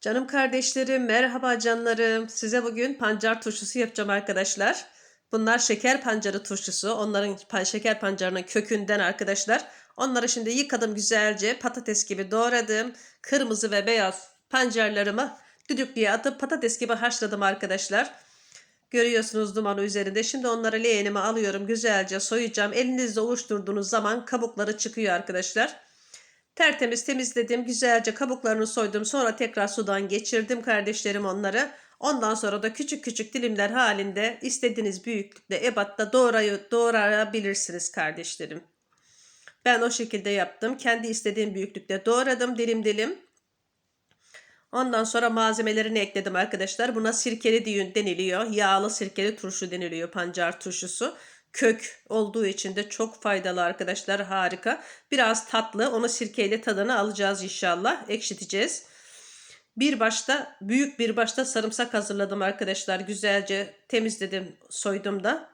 Canım kardeşlerim, merhaba canlarım. Size bugün pancar turşusu yapacağım arkadaşlar. Bunlar şeker pancarı turşusu. Onların pa- şeker pancarının kökünden arkadaşlar. Onları şimdi yıkadım güzelce. Patates gibi doğradım. Kırmızı ve beyaz pancarlarımı düdüklüye atıp patates gibi haşladım arkadaşlar. Görüyorsunuz dumanı üzerinde. Şimdi onları leğenime alıyorum. Güzelce soyacağım. Elinizle ovuşturduğunuz zaman kabukları çıkıyor arkadaşlar. Tertemiz temizledim. Güzelce kabuklarını soydum. Sonra tekrar sudan geçirdim kardeşlerim onları. Ondan sonra da küçük küçük dilimler halinde istediğiniz büyüklükte ebatta doğrayı, doğrayabilirsiniz kardeşlerim. Ben o şekilde yaptım. Kendi istediğim büyüklükte doğradım dilim dilim. Ondan sonra malzemelerini ekledim arkadaşlar. Buna sirkeli düğün deniliyor. Yağlı sirkeli turşu deniliyor pancar turşusu. Kök olduğu için de çok faydalı arkadaşlar. Harika. Biraz tatlı. Onu sirkeyle tadını alacağız inşallah. Ekşiteceğiz. Bir başta büyük bir başta sarımsak hazırladım arkadaşlar. Güzelce temizledim, soydum da.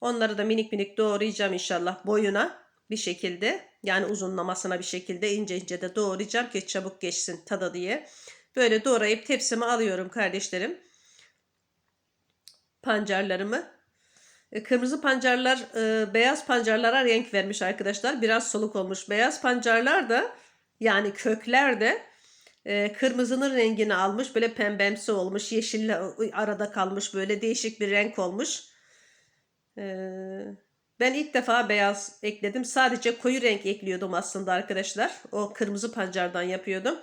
Onları da minik minik doğrayacağım inşallah boyuna bir şekilde. Yani uzunlamasına bir şekilde ince ince de doğrayacağım ki çabuk geçsin tadı diye. Böyle doğrayıp tepsime alıyorum kardeşlerim. Pancarlarımı. E, Kırmızı pancarlar e, beyaz pancarlara renk vermiş arkadaşlar. Biraz soluk olmuş. Beyaz pancarlar da yani kökler de e, kırmızının rengini almış. Böyle pembemsi olmuş. Yeşille arada kalmış. Böyle değişik bir renk olmuş. Ben ilk defa beyaz ekledim. Sadece koyu renk ekliyordum aslında arkadaşlar. O kırmızı pancardan yapıyordum.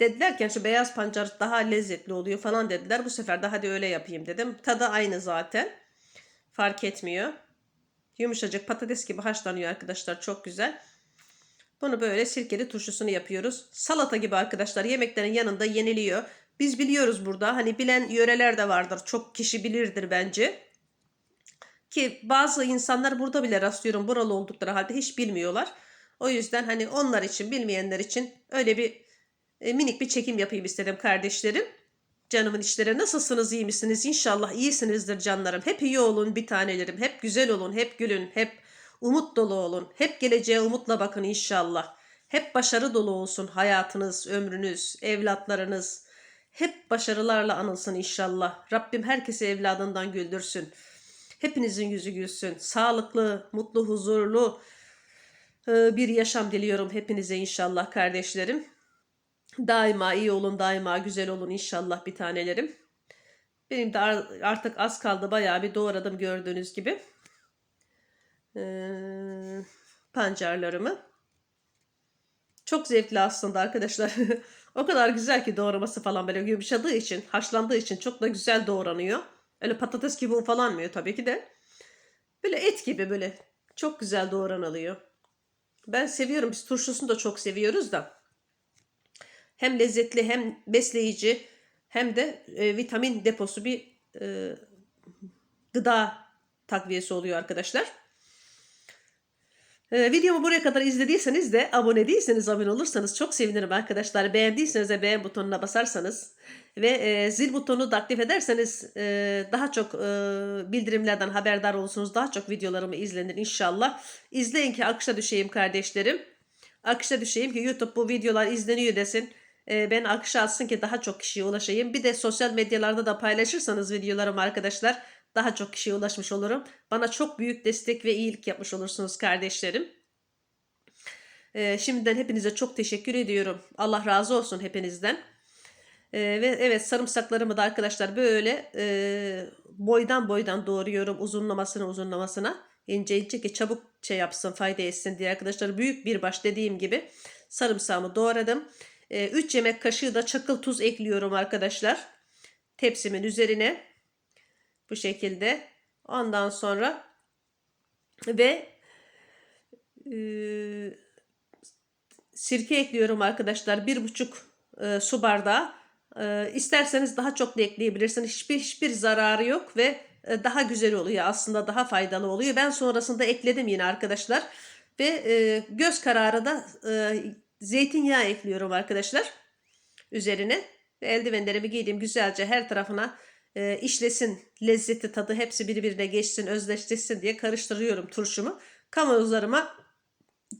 Dediler ki şu beyaz pancar daha lezzetli oluyor falan dediler. Bu sefer de hadi öyle yapayım dedim. Tadı aynı zaten. Fark etmiyor. Yumuşacık patates gibi haşlanıyor arkadaşlar. Çok güzel. Bunu böyle sirkeli turşusunu yapıyoruz. Salata gibi arkadaşlar yemeklerin yanında yeniliyor. Biz biliyoruz burada. Hani bilen yöreler de vardır. Çok kişi bilirdir bence. Ki bazı insanlar burada bile rastlıyorum. Buralı oldukları halde hiç bilmiyorlar. O yüzden hani onlar için bilmeyenler için öyle bir e, minik bir çekim yapayım istedim kardeşlerim. Canımın işleri nasılsınız iyi misiniz? İnşallah iyisinizdir canlarım. Hep iyi olun bir tanelerim. Hep güzel olun, hep gülün, hep umut dolu olun. Hep geleceğe umutla bakın inşallah. Hep başarı dolu olsun hayatınız, ömrünüz, evlatlarınız. Hep başarılarla anılsın inşallah. Rabbim herkesi evladından güldürsün. Hepinizin yüzü gülsün. Sağlıklı, mutlu, huzurlu e, bir yaşam diliyorum hepinize inşallah kardeşlerim. Daima iyi olun, daima güzel olun inşallah bir tanelerim. Benim de artık az kaldı bayağı bir doğradım gördüğünüz gibi. Ee, pancarlarımı. Çok zevkli aslında arkadaşlar. o kadar güzel ki doğraması falan böyle yumuşadığı için, haşlandığı için çok da güzel doğranıyor. Öyle patates gibi ufalanmıyor tabii ki de. Böyle et gibi böyle çok güzel doğranılıyor. Ben seviyorum. Biz turşusunu da çok seviyoruz da. Hem lezzetli hem besleyici hem de e, vitamin deposu bir e, gıda takviyesi oluyor arkadaşlar. E, videomu buraya kadar izlediyseniz de abone değilseniz abone olursanız çok sevinirim arkadaşlar. Beğendiyseniz de beğen butonuna basarsanız ve e, zil butonunu da aktif ederseniz e, daha çok e, bildirimlerden haberdar olursunuz. Daha çok videolarımı izlenir inşallah. İzleyin ki akışa düşeyim kardeşlerim. Akışa düşeyim ki YouTube bu videolar izleniyor desin e, ben akışa atsın ki daha çok kişiye ulaşayım. Bir de sosyal medyalarda da paylaşırsanız videolarımı arkadaşlar daha çok kişiye ulaşmış olurum. Bana çok büyük destek ve iyilik yapmış olursunuz kardeşlerim. E, şimdiden hepinize çok teşekkür ediyorum. Allah razı olsun hepinizden. E, ve evet sarımsaklarımı da arkadaşlar böyle e, boydan boydan doğruyorum uzunlamasına uzunlamasına. ince ince ki çabuk şey yapsın fayda etsin diye arkadaşlar. Büyük bir baş dediğim gibi sarımsağımı doğradım. 3 yemek kaşığı da çakıl tuz ekliyorum arkadaşlar. Tepsimin üzerine. Bu şekilde. Ondan sonra ve e, sirke ekliyorum arkadaşlar. Bir buçuk e, su bardağı. E, isterseniz daha çok da ekleyebilirsiniz. Hiçbir, hiçbir zararı yok ve e, daha güzel oluyor. Aslında daha faydalı oluyor. Ben sonrasında ekledim yine arkadaşlar. Ve e, göz kararı da e, zeytinyağı ekliyorum arkadaşlar. Üzerine ve eldivenlerimi giydim güzelce her tarafına e, işlesin lezzeti tadı hepsi birbirine geçsin özleştirsin diye karıştırıyorum turşumu. Kavanozlarıma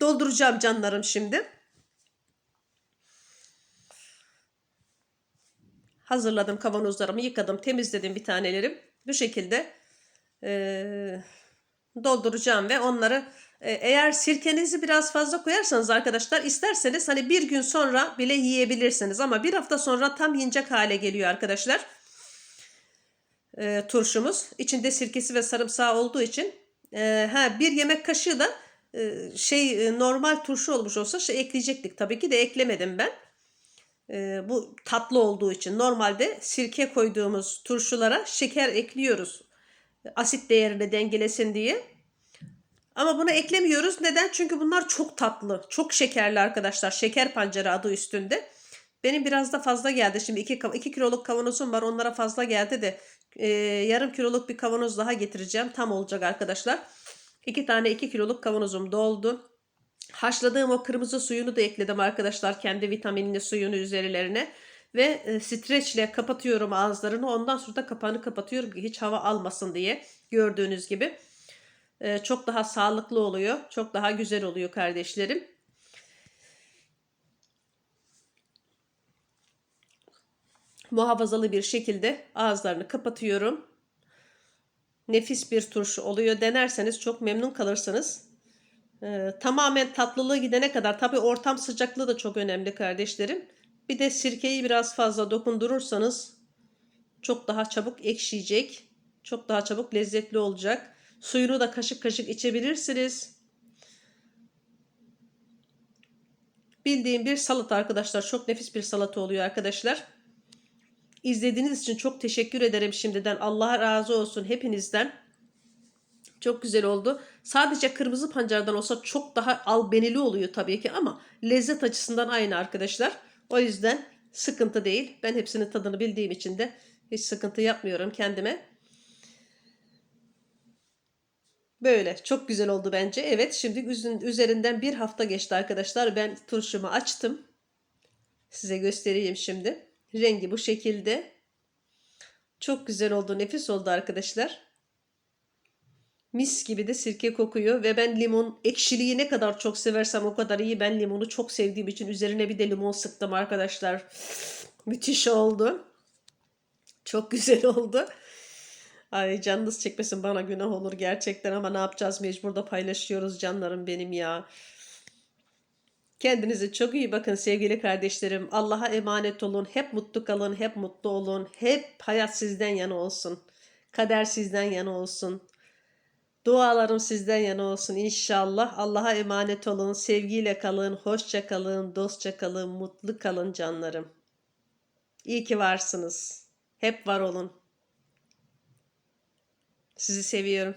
dolduracağım canlarım şimdi. hazırladım kavanozlarımı yıkadım temizledim bir tanelerim. Bu şekilde eee, dolduracağım ve onları e, eğer sirkenizi biraz fazla koyarsanız arkadaşlar isterseniz hani bir gün sonra bile yiyebilirsiniz ama bir hafta sonra tam yiyecek hale geliyor arkadaşlar. E, turşumuz içinde sirkesi ve sarımsağı olduğu için e, ha bir yemek kaşığı da e, şey e, normal turşu olmuş olsa şey ekleyecektik tabii ki de eklemedim ben. E, bu tatlı olduğu için normalde sirke koyduğumuz turşulara şeker ekliyoruz. Asit değerini dengelesin diye. Ama bunu eklemiyoruz. Neden? Çünkü bunlar çok tatlı. Çok şekerli arkadaşlar. Şeker pancarı adı üstünde. Benim biraz da fazla geldi. Şimdi 2 iki, iki kiloluk kavanozum var. Onlara fazla geldi de e, yarım kiloluk bir kavanoz daha getireceğim. Tam olacak arkadaşlar. 2 tane 2 kiloluk kavanozum doldu. Haşladığım o kırmızı suyunu da ekledim arkadaşlar. Kendi vitaminli suyunu üzerlerine. Ve e, streçle kapatıyorum ağızlarını. Ondan sonra da kapağını kapatıyorum ki hiç hava almasın diye. Gördüğünüz gibi. E, çok daha sağlıklı oluyor. Çok daha güzel oluyor kardeşlerim. Muhafazalı bir şekilde ağızlarını kapatıyorum. Nefis bir turşu oluyor. Denerseniz çok memnun kalırsınız. Ee, tamamen tatlılığı gidene kadar tabi ortam sıcaklığı da çok önemli kardeşlerim. Bir de sirkeyi biraz fazla dokundurursanız çok daha çabuk ekşiyecek. Çok daha çabuk lezzetli olacak. Suyunu da kaşık kaşık içebilirsiniz. Bildiğim bir salata arkadaşlar. Çok nefis bir salata oluyor arkadaşlar. İzlediğiniz için çok teşekkür ederim şimdiden. Allah razı olsun hepinizden. Çok güzel oldu. Sadece kırmızı pancardan olsa çok daha albenili oluyor tabii ki ama lezzet açısından aynı arkadaşlar. O yüzden sıkıntı değil. Ben hepsinin tadını bildiğim için de hiç sıkıntı yapmıyorum kendime. Böyle çok güzel oldu bence. Evet şimdi üzerinden bir hafta geçti arkadaşlar. Ben turşumu açtım. Size göstereyim şimdi. Rengi bu şekilde. Çok güzel oldu. Nefis oldu arkadaşlar. Mis gibi de sirke kokuyor ve ben limon ekşiliği ne kadar çok seversem o kadar iyi. Ben limonu çok sevdiğim için üzerine bir de limon sıktım arkadaşlar. Müthiş oldu. Çok güzel oldu. Ay canınız çekmesin bana günah olur gerçekten ama ne yapacağız mecbur da paylaşıyoruz canlarım benim ya. Kendinize çok iyi bakın sevgili kardeşlerim. Allah'a emanet olun. Hep mutlu kalın, hep mutlu olun. Hep hayat sizden yana olsun. Kader sizden yana olsun. Dualarım sizden yana olsun inşallah. Allah'a emanet olun. Sevgiyle kalın, hoşça kalın, dostça kalın, mutlu kalın canlarım. İyi ki varsınız. Hep var olun. Sizi seviyorum.